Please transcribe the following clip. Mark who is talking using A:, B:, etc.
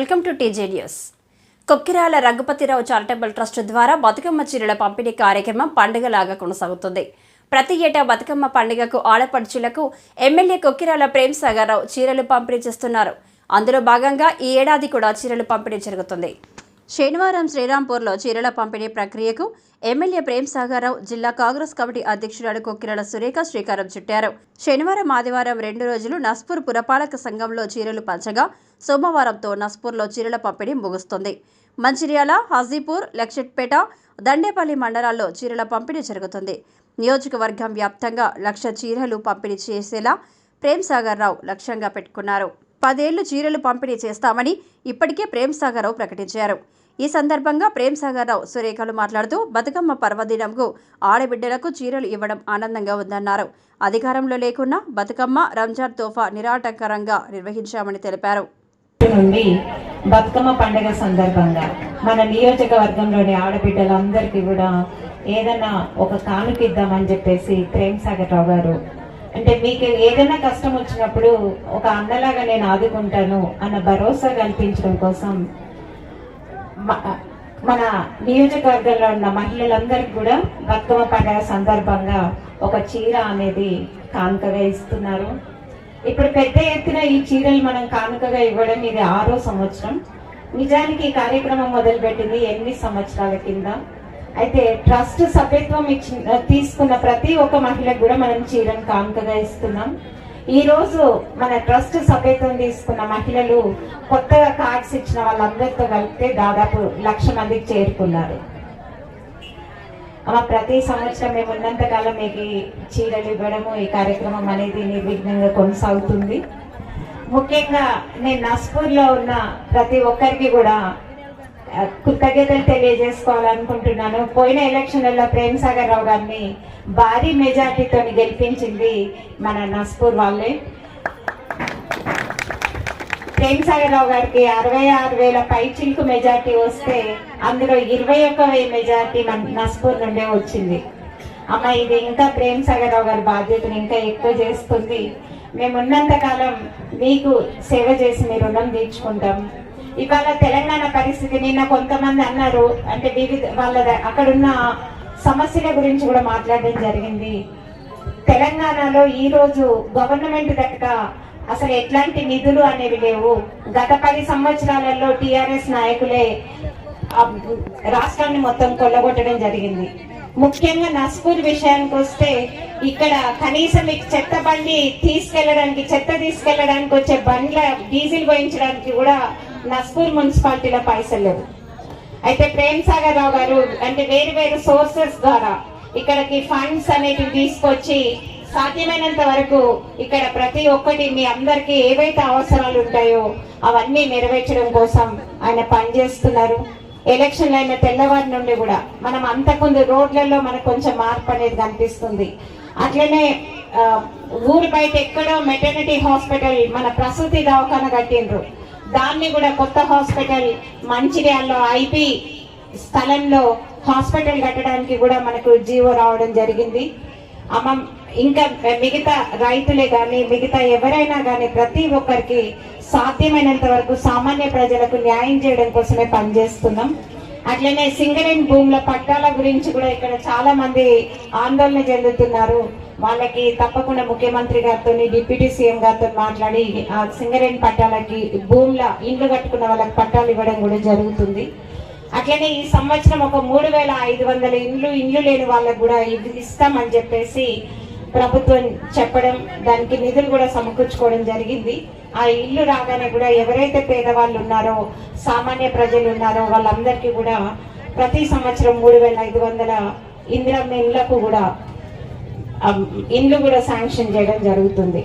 A: Welcome to TJ news. Kokkirala Raghupathi Rao charitable trust ద్వారా బతుకమ్మ చీరల పంపిణీ కార్యక్రమం పండుగలాగా కొనసాగుతుంది. ప్రతి ఏటా బతుకమ్మ పండుగకు ఆడపడుచులకు ఎమ్మెల్యే కొక్కిరాల ప్రేమ్ సాగర్రావు చీరలు పంపిణీ చేస్తున్నారు. అందులో భాగంగా ఈ ఏడాది కూడా చీరలు పంపిణీ జరుగుతుంది. శనివారం శ్రీరాంపూర్లో చీరల పంపిణీ ప్రక్రియకు ఎమ్మెల్యే ప్రేమ్ సాగర్రావు జిల్లా కాంగ్రెస్ కమిటీ అధ్యక్షురాలు కొక్కిరాల సురేఖ శ్రీకారం చుట్టారు. శనివారం ఆదివారం రెండు రోజులు నస్పూర్ పురపాలక సంఘంలో చీరలు పంచగా సోమవారంతో నస్పూర్లో చీరల పంపిణీ ముగుస్తుంది. మంచిర్యాల హాజీపూర్ లక్షట్పేట దండేపల్లి మండలాల్లో చీరల పంపిణీ జరుగుతుంది. నియోజకవర్గం వ్యాప్తంగా లక్ష చీరలు పంపిణీ చేసేలా ప్రేమ్ సాగర్ రావు లక్ష్యంగా పెట్టుకున్నారు. పదేళ్ళు చీరలు పంపిణీ చేస్తామని ఇప్పటికే ప్రేమ్ సాగర్ రావు ప్రకటించారు. ఈ సందర్భంగా ప్రేమ్ సాగర్ రావు సురేఖలు మాట్లాడుతూ బతుకమ్మ పర్వదినంకు ఆడబిడ్డలకు చీరలు ఇవ్వడం ఆనందంగా ఉందన్నారు. అధికారంలో లేకున్నా బతుకమ్మ రంజాన్ తోఫా నిరాటంకరంగా నిర్వహించామని తెలిపారు.
B: నుండి బతుకమ్మ పండుగ సందర్భంగా మన నియోజకవర్గంలోని ఆడబిడ్డలందరికీ కూడా ఏదైనా ఒక కానుక ఇద్దామని చెప్పేసి ప్రేమ్ సాగర్ రావు గారు అంటే మీకు ఏదైనా కష్టం వచ్చినప్పుడు ఒక అన్నలాగా నేను ఆదుకుంటాను అన్న భరోసా కల్పించడం కోసం మన నియోజకవర్గంలో ఉన్న మహిళలందరికీ కూడా బతుకమ్మ పండుగ సందర్భంగా ఒక చీర అనేది కానుకగా ఇస్తున్నారు. ఇప్పుడు పెద్ద ఎత్తున ఈ చీరలు మనం కానుకగా ఇవ్వడం ఇది ఆరో సంవత్సరం. నిజానికి ఈ కార్యక్రమం మొదలుపెట్టింది ఎనిమిది సంవత్సరాల కింద. అయితే ట్రస్ట్ సభ్యత్వం ఇచ్చి తీసుకున్న ప్రతి ఒక్క మహిళకు కూడా మనం చీరను కానుకగా ఇస్తున్నాం. ఈరోజు మన ట్రస్ట్ సభ్యత్వం తీసుకున్న మహిళలు కొత్తగా కార్డ్స్ ఇచ్చిన వాళ్ళందరితో కలిపితే దాదాపు లక్ష మందికి చేరుకున్నారు. అమ్మ ప్రతి సంవత్సరం మేము ఉన్నంతకాలం మీకు ఈ చీరలు ఇవ్వడము ఈ కార్యక్రమం అనేది నిర్విఘ్నంగా కొనసాగుతుంది. ముఖ్యంగా నేను నస్పూర్లో ఉన్న ప్రతి ఒక్కరికి కూడా కృతజ్ఞతలు తెలియజేసుకోవాలనుకుంటున్నాను. పోయిన ఎలక్షన్లలో ప్రేమ్ సాగర్ రావు గారిని భారీ మెజార్టీతో గెలిపించింది మన నస్పూర్ వాళ్ళే. ప్రేమ్ సాగర్ రావు గారికి అరవై ఆరు వేల పైచిలకు మెజార్టీ వస్తే అందులో ఇరవై ఒక్క వెయ్యి మెజార్టీ మన నస్పూర్ నుండే వచ్చింది. అమ్మ ఇది ఇంకా ప్రేమ్ సాగర్ రావు గారి బాధ్యతను ఇంకా ఎక్కువ చేస్తుంది. మేము ఉన్నంత కాలం మీకు సేవ చేసి మీ రుణం తీర్చుకుంటాం. ఇవాళ తెలంగాణ పరిస్థితి నిన్న కొంతమంది అన్నారు అంటే వివిధ వాళ్ళ ద- అక్కడున్న సమస్యల గురించి కూడా మాట్లాడడం జరిగింది. తెలంగాణలో ఈ రోజు గవర్నమెంట్ దగ్గర అసలు ఎట్లాంటి నిధులు అనేవి లేవు. గత పది సంవత్సరాలలో టిఆర్ఎస్ నాయకులే రాష్ట్రాన్ని మొత్తం కొల్లగొట్టడం జరిగింది. ముఖ్యంగా నస్పూర్ విషయానికి వస్తే ఇక్కడ కనీసం మీకు చెత్త బండి తీసుకెళ్ళడానికి చెత్త తీసుకెళ్ళడానికి వచ్చే బండ్ల డీజిల్ పోయించడానికి కూడా నస్పూర్ మున్సిపాలిటీలో పైసలు లేవు. అయితే ప్రేమ్ సాగర్ రావు గారు అంటే వేరు వేరు సోర్సెస్ ద్వారా ఇక్కడికి ఫండ్స్ అనేటివి తీసుకొచ్చి సాధ్యమైనంత వరకు ఇక్కడ ప్రతి ఒక్కటి మీ అందరికి ఏవైతే అవసరాలు ఉంటాయో అవన్నీ నెరవేర్చడం కోసం ఆయన పనిచేస్తున్నారు. ఎలక్షన్లు అయిన తెల్లవారి నుండి కూడా మనం అంతకుముందు రోడ్లలో మనకు కొంచెం మార్పు అనేది కనిపిస్తుంది. అట్లనే ఊరు బయట ఎక్కడో మెటర్నిటీ హాస్పిటల్ మన ప్రసూతి దవాఖాన కట్టిండ్రు. దాన్ని కూడా కొత్త హాస్పిటల్ మంచిర్యాలలో ఐపీ స్థలంలో హాస్పిటల్ కట్టడానికి కూడా మనకు జీవో రావడం జరిగింది. అమ్మ ఇంకా మిగతా రైతులే కానీ మిగతా ఎవరైనా కానీ ప్రతి ఒక్కరికి సాధ్యమైనంత వరకు సామాన్య ప్రజలకు న్యాయం చేయడం కోసమే పనిచేస్తున్నాం. అట్లనే సింగరేణి భూముల పట్టాల గురించి కూడా ఇక్కడ చాలా మంది ఆందోళన చెందుతున్నారు. వాళ్ళకి తప్పకుండా ముఖ్యమంత్రి గారితో డిప్యూటీ సీఎం గారితో మాట్లాడి ఆ సింగరేణి పట్టాలకి భూముల ఇండ్లు కట్టుకున్న వాళ్ళకి పట్టాలు ఇవ్వడం కూడా జరుగుతుంది. అట్లనే ఈ సంవత్సరం ఒక మూడు వేల ఐదు వందల ఇండ్లు ఇండ్లు లేని వాళ్ళకు కూడా ఇది ఇస్తామని చెప్పేసి ప్రభుత్వం చెప్పడం దానికి నిధులు కూడా సమకూర్చుకోవడం జరిగింది. ఆ ఇల్లు రాగానే కూడా ఎవరైతే పేదవాళ్ళు ఉన్నారో సామాన్య ప్రజలు ఉన్నారో వాళ్ళందరికీ కూడా ప్రతి సంవత్సరం మూడు వేల ఐదు వందల ఇందిరమ్మ ఇండ్లకు కూడా ఇండ్లు కూడా శాంక్షన్ చేయడం జరుగుతుంది.